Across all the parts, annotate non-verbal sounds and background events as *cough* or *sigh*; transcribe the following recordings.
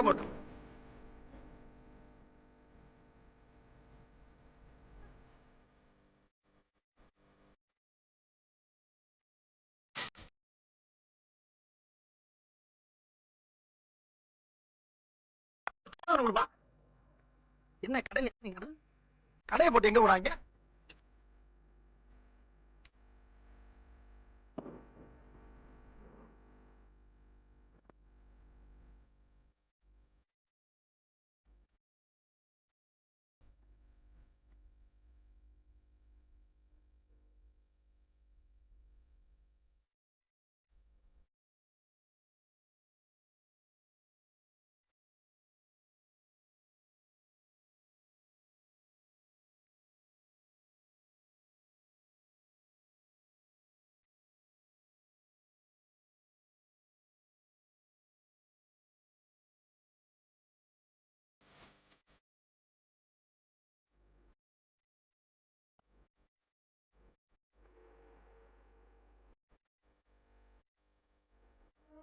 தேவை மட்டும் என்ன கடை கடையை போட்டு எங்க போறாங்க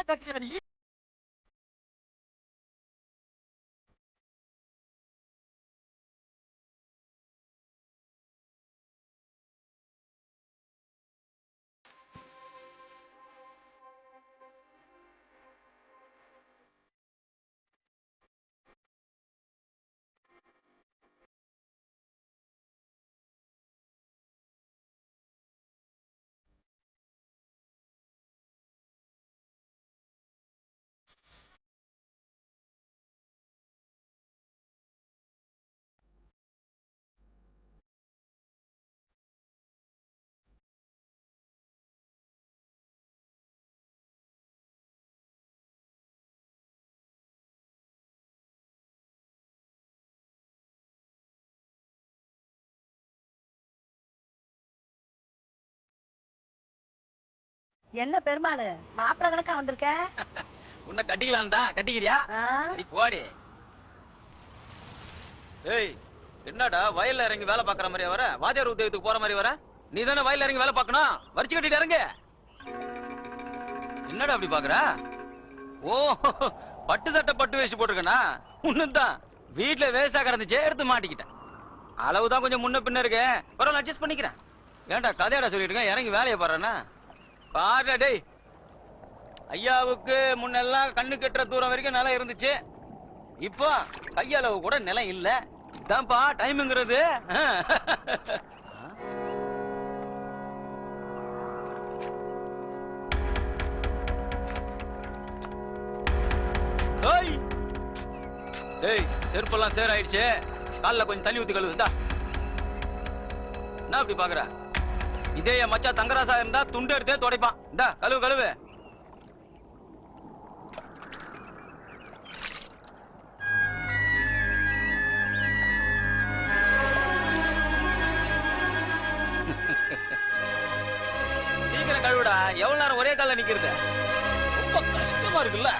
ったかけより என்ன பெருமாளு? மாப்பிள கணக்கா வந்திருக்க? *laughs* உன்னை கட்டிக்கலாம்டா. கட்டிக்கிறியா? ஆ? நீ போடி. ஏய் என்னடா வயல்ல இறங்கி வேலை பாக்குற மாதிரி வர? வாத்தியார் உத்தியோகத்துக்கு போற மாதிரி வர? நீ தானே வயல்ல இறங்கி வேலை பார்க்கணும்? வரிச்சு கட்டிட்டு இறங்க. என்னடா அப்படி பாக்குற ஓ *laughs* பட்டு சட்டை பட்டு வேஷ்டி போட்டிருக்கனா? உன்னுதான் வீட்டுல வேஸ்டா கிடந்துச்சு எடுத்து மாட்டிக்கிட்டேன். அளவு தான் கொஞ்சம் முன்ன பின்ன இருக்கு. பரவாயில்ல அட்ஜஸ்ட் பண்ணிக்கிறேன். ஏன்டா கதையாடா சொல்லிட்டு இருக்கேன் இறங்கி வேலையை பாடுறேன்னா பாருடா டேய். ஐயாவுக்கு முன்னெல்லாம் கண்ணு கெட்டுற தூரம் வரைக்கும் நிலம் இருந்துச்சு. இப்போ கையளவு கூட நிலம் இல்ல. இதான்ப்பா டைம்ங்கிறது. ஏய். டேய் செருப்பெல்லாம் சேர் ஆயிடுச்சு காலில் கொஞ்சம் தண்ணி ஊத்தி கழுவுந்தா என்ன அப்படி பாக்குற? இதே என் மச்சா தங்கராசா இருந்தா துண்டு எடுத்தே துடைப்பான். இந்த கழுவு கழுவு. சீக்கிரம் கழுவுடா. எவ்வளவு நேரம் ஒரே கால நிக்கிறது? ரொம்ப கஷ்டமா இருக்குல்ல.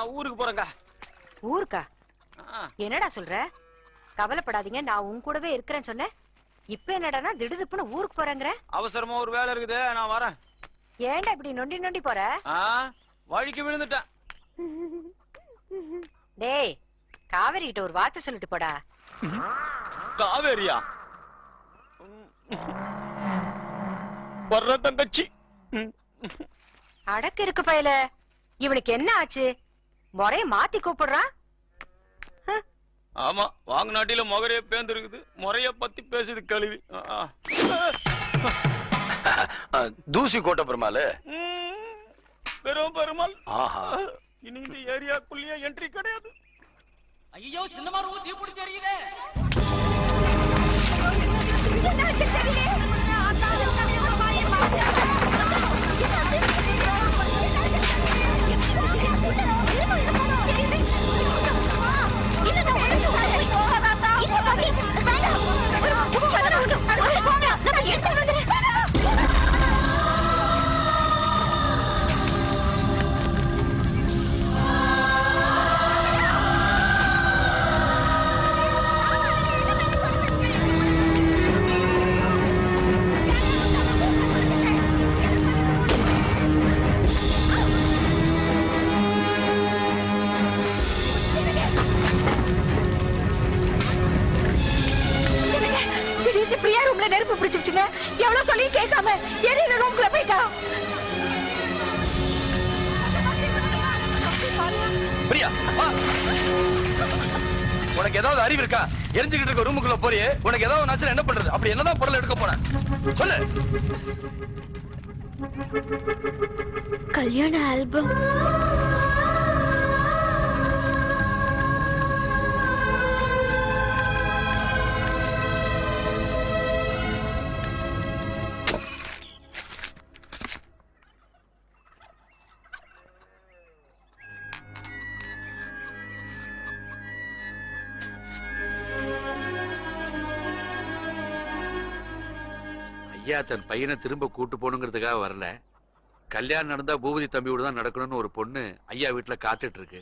நான் ஊருக்கு போறேங்க ஊருக்கா? என்னடா சொல்ற? கவலைப்படாதீங்க நான் உன் கூடவே இருக்கிறேன்னு சொன்னேன். இப்ப என்னடானா திடுதுப்புன்னு ஊருக்கு போறேங்கிற? அவசரமா ஒரு வேலை இருக்குது நான் வரேன். ஏன்டா இப்படி நொண்டி நொண்டி போற? வழிக்கு விழுந்துட்டேன். டேய் காவேரி கிட்ட ஒரு வார்த்தை சொல்லிட்டு போடா. காவேரியா? வர்ற தங்கச்சி. அடக்கு இருக்கு பயல. இவனுக்கு என்ன ஆச்சு? முறைய மாத்தி கூப்பிடுறான் ஹ, ஆமா வாங்கினாட்டில முகரைய பேந்திருக்குது. முறைய பத்தி பேசுது கழுவி. தூசி கோட்டை பெருமாள். பெரும் பெருமாள். ஆஹா. இனி இந்த ஏரியாக்குள்ளேயே என்ட்ரி கிடையாது. ஐயோ சின்னமா ரூம் தீ பிடிச்சி எரியுதே பிரியா வா. உனக்கு ஏதாவது அறிவு இருக்கா? எரிஞ்சுக்கிட்டு இருக்க ரூமுக்குள்ள போறியே உனக்கு ஏதாவது நச்சு என்ன பண்றது? அப்படி என்னதான் பொருள் எடுக்க போன? சொல்லு. கல்யாண ஆல்பம் ஐயா தன் பையனை திரும்ப கூட்டு போகணுங்கிறதுக்காக வரல. கல்யாணம் நடந்தா பூபதி தம்பியோடு தான் நடக்கணும்னு ஒரு பொண்ணு ஐயா வீட்டில் காத்துட்டு இருக்கு.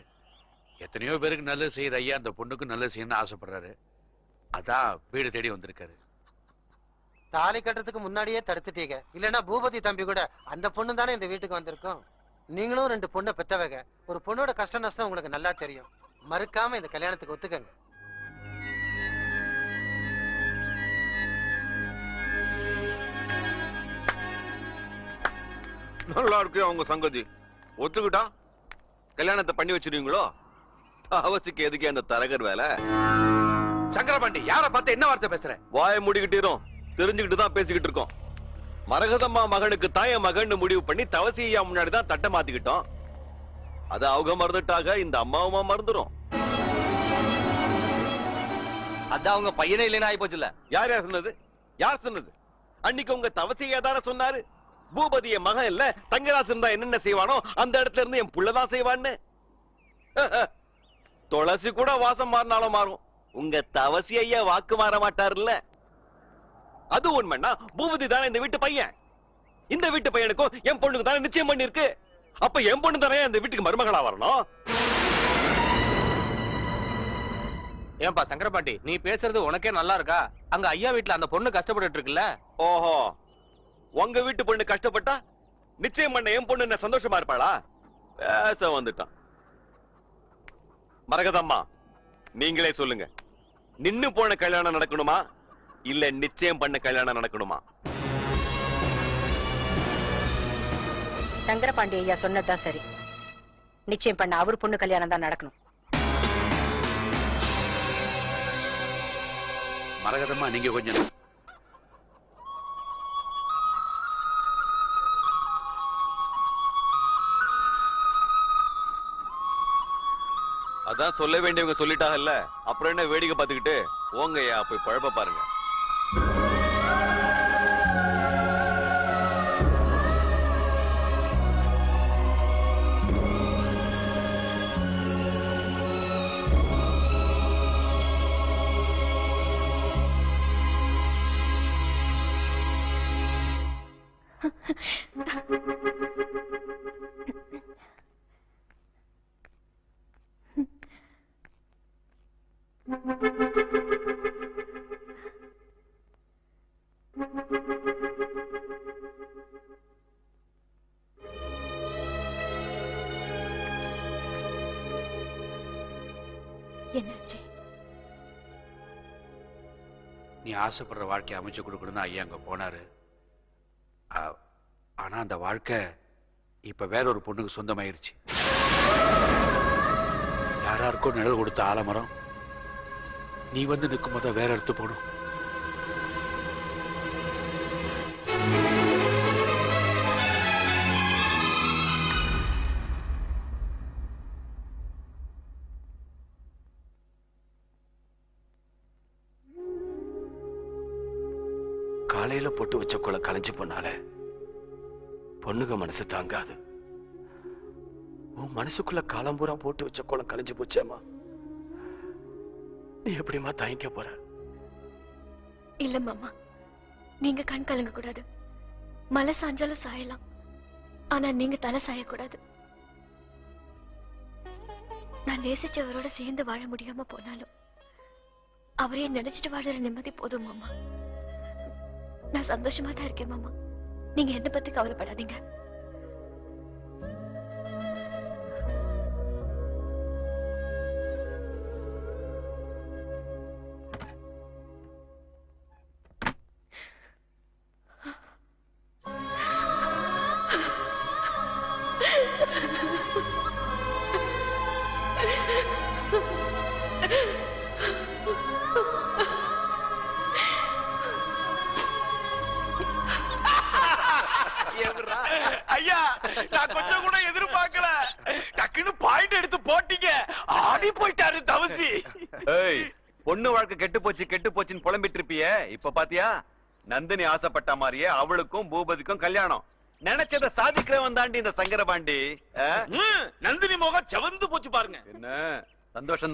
எத்தனையோ பேருக்கு நல்லது செய்யற ஐயா அந்த பொண்ணுக்கு நல்லது செய்யணும்னு ஆசைப்படுறாரு. அதான் வீடு தேடி வந்திருக்காரு. தாலி கட்டுறதுக்கு முன்னாடியே தடுத்துட்டீங்க. இல்லைன்னா பூபதி தம்பி கூட அந்த பொண்ணு தானே இந்த வீட்டுக்கு வந்திருக்கோம்? நீங்களும் ரெண்டு பொண்ணை பெற்றவங்க. ஒரு பொண்ணோட கஷ்ட நஷ்டம் உங்களுக்கு நல்லா தெரியும். மறுக்காம இந்த கல்யாணத்துக்கு ஒத்துக்கங்க. நல்லா இருக்கு அவங்க சங்கதி. ஒத்துக்கிட்டா? கல்யாணத்தை பண்ணி வச்சிருவீங்களோ? அவசிக்கு எதுக்கு அந்த தரகர் வேலை? சங்கரபாண்டி யார பார்த்து என்ன வார்த்தை பேசுற? வாயை மூடிக்கிட்டீரும். தெரிஞ்சுக்கிட்டு தான் பேசிக்கிட்டு இருக்கோம் மரகதம்மா மகனுக்கு தாய மகன்னு முடிவு பண்ணி தவசியா முன்னாடி தான் தட்டை மாத்திக்கிட்டோம். அது அவங்க மறந்துட்டாக இந்த அம்மாவுமா மறந்துரும். அதான் அவங்க பையனே இல்லைன்னு ஆகி போச்சுல யார் யார் சொன்னது? யார் சொன்னது? அன்னைக்கு உங்க தவசியா தானே சொன்னாரு? பூபதிய மகன் இல்ல தங்கராசு இருந்தா என்னென்ன செய்வானோ அந்த இடத்துல இருந்து என் புள்ளதான் செய்வான்னு. *laughs* துளசி கூட வாசம் மாறினாலும் மாறும். உங்க தவசி ஐயா வாக்கு மாற மாட்டாருல்ல. அது உண்மைன்னா பூபதி தானே இந்த வீட்டு பையன். இந்த வீட்டு பையனுக்கும் என் பொண்ணுக்கு தானே நிச்சயம் பண்ணிருக்கு அப்ப என் பொண்ணு தானே இந்த வீட்டுக்கு மருமகளா வரணும்? ஏன்பா சங்கரபாண்டி நீ பேசுறது உனக்கே நல்லா இருக்கா? அங்க ஐயா வீட்ல அந்த பொண்ணு கஷ்டப்பட்டுட்டு இருக்குல்ல? ஓஹோ. உங்க வீட்டு பொண்ணு கஷ்டப்பட்டா நிச்சயம் பண்ண என் பொண்ணு என்ன சந்தோஷமா இருப்பாளா? பேச வந்துட்டான். மரகதம்மா நீங்களே சொல்லுங்க. நின்னு போன கல்யாணம் நடக்கணுமா? இல்ல நிச்சயம் பண்ண கல்யாணம் நடக்கணுமா? சங்கரபாண்டி ஐயா சொன்னதுதான் சரி. நிச்சயம் பண்ண அவர் பொண்ணு கல்யாணம் தான் நடக்கணும். மரகதம்மா நீங்க கொஞ்சம் அதான் சொல்ல வேண்டியவங்க சொல்லிட்டாங்கல்ல? அப்புறம் என்ன வேடிக்கை பார்த்துக்கிட்டு ஓங்கய்யா போய் பழப்ப பாருங்க. என்னாச்சு? நீ ஆசைப்படுற வாழ்க்கையை அமைச்சு கொடுக்கணும்னு ஐயா அங்க போனாரு. ஆ- ஆனா அந்த வாழ்க்கை இப்ப வேற ஒரு பொண்ணுக்கு சொந்தமாயிருச்சு. யாராருக்கோ நிழல் கொடுத்த ஆலமரம். நீ வந்து நிற்கும் போது வேற எடுத்து போகணும். போட்டு வச்ச குளம் கலைஞ்சு போனால பொண்ணுங்க மனசு தாங்காது. உன் மனசுக்குள்ள காலம்பூரா போட்டு வச்ச குளம் கலைஞ்சு போச்சேம்மா. நீ எப்படிம்மா தாங்கிக்க போற? இல்ல மாமா. நீங்க கண் கலங்க கூடாது. மலை சாஞ்சாலும் சாயலாம். ஆனா நீங்க தலை சாயக்கூடாது. நான் நேசிச்சவரோட சேர்ந்து வாழ முடியாம போனாலும் அவரே நினைச்சிட்டு வாழற நிம்மதி போதும் மாமா. நான் சந்தோஷமா தான் இருக்கேன் மாமா. நீங்க என்ன பத்தி கவலைப்படாதீங்க. ஐயா நான் கொஞ்சம் கூட எதிர்பார்க்கல. டக்குன்னு பாயிண்ட் எடுத்து போட்டீங்க. ஆடி போயிட்டாரு தவசி. ஏய் பொண்ணு வாழ்க்கை கெட்டு போச்சு கெட்டு போச்சுன்னு புலம்பிட்டு இருப்பியே. இப்ப பாத்தியா? நந்தினி ஆசைப்பட்ட மாதிரியே அவளுக்கும் பூபதிக்கும் கல்யாணம். நினைச்சத சாதிக்கிறவன் தாண்டி இந்த சங்கரபாண்டி? நந்தினி முகம் செவந்து போச்சு பாருங்க. என்ன? சந்தோஷம்